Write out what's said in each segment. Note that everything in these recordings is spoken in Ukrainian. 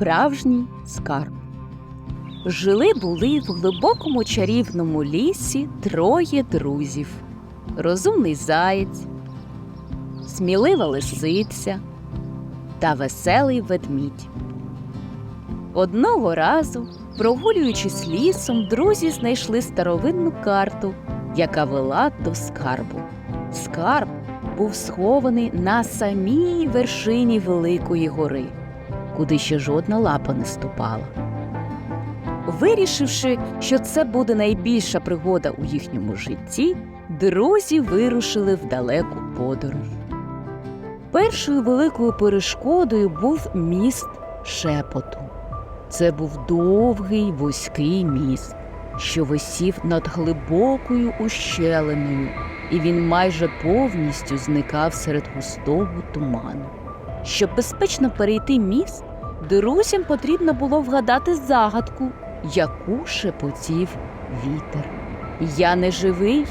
справжній скарб. Жили були в глибокому чарівному лісі троє друзів: розумний заєць, смілива лисиця та веселий ведмідь. Одного разу, прогулюючись лісом, друзі знайшли старовинну карту, яка вела до скарбу. Скарб був схований на самій вершині Великої гори, куди ще жодна лапа не ступала. Вирішивши, що це буде найбільша пригода у їхньому житті, друзі вирушили в далеку подорож. Першою великою перешкодою був міст шепоту. Це був довгий вузький міст, що висів над глибокою ущелиною, і він майже повністю зникав серед густого туману. Щоб безпечно перейти міст, друзям потрібно було вгадати загадку, яку шепотів вітер. Я не живий,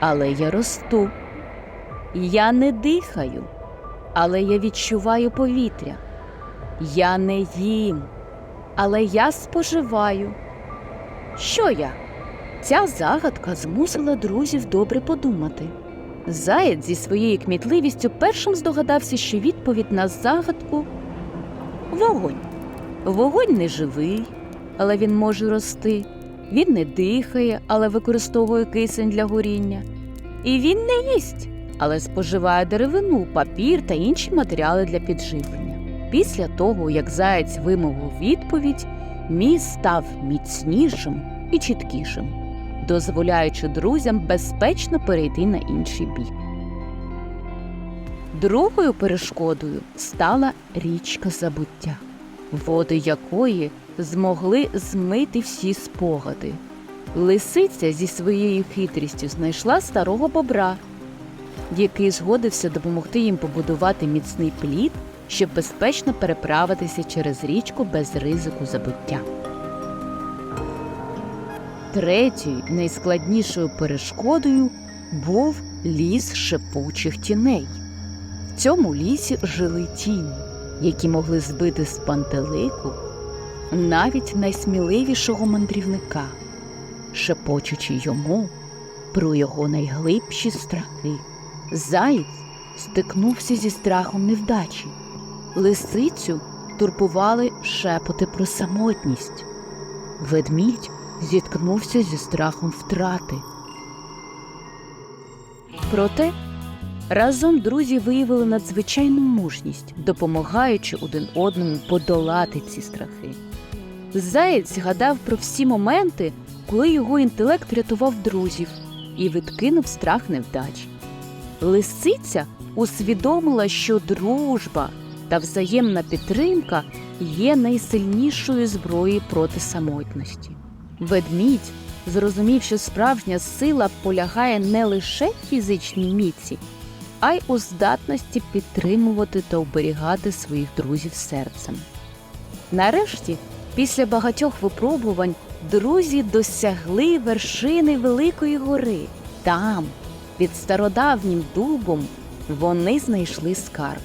але я росту. Я не дихаю, але я відчуваю повітря. Я не їм, але я споживаю. Що я? Ця загадка змусила друзів добре подумати. Заєць зі своєю кмітливістю першим здогадався, що відповідь на загадку вогонь. Вогонь не живий, але він може рости. Він не дихає, але використовує кисень для горіння. І він не їсть, але споживає деревину, папір та інші матеріали для підживлення. Після того, як заєць вимовив відповідь, міст став міцнішим і чіткішим, дозволяючи друзям безпечно перейти на інший бік. Другою перешкодою стала річка забуття, води якої змогли змити всі спогади. Лисиця зі своєю хитрістю знайшла старого бобра, який згодився допомогти їм побудувати міцний плід, щоб безпечно переправитися через річку без ризику забуття. Третьою найскладнішою перешкодою був ліс шипучих тіней. Цьому лісі жили тіні, які могли збити з пантелику навіть найсміливішого мандрівника, шепочучи йому про його найглибші страхи. Заєць стикнувся зі страхом невдачі. Лисицю турбували шепоти про самотність. Ведмідь зіткнувся зі страхом втрати. Проте разом друзі виявили надзвичайну мужність, допомагаючи один одному подолати ці страхи. Заєць згадав про всі моменти, коли його інтелект рятував друзів і відкинув страх невдачі. Лисиця усвідомила, що дружба та взаємна підтримка є найсильнішою зброєю проти самотності. Ведмідь зрозумів, що справжня сила полягає не лише в фізичній міці, а й у здатності підтримувати та оберігати своїх друзів серцем. Нарешті, після багатьох випробувань, друзі досягли вершини Великої гори. Там, під стародавнім дубом, вони знайшли скарб.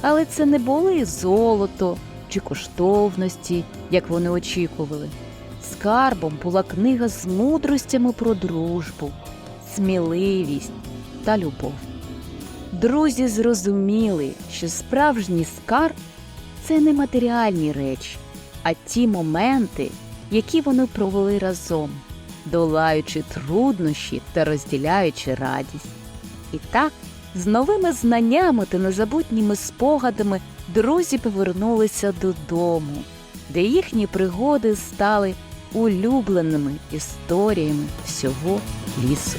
Але це не були золото чи коштовності, як вони очікували. Скарбом була книга з мудростями про дружбу, сміливість та любов. Друзі зрозуміли, що справжній скарб це не матеріальні речі, а ті моменти, які вони провели разом, долаючи труднощі та розділяючи радість. І так, з новими знаннями та незабутніми спогадами друзі повернулися додому, де їхні пригоди стали улюбленими історіями всього лісу.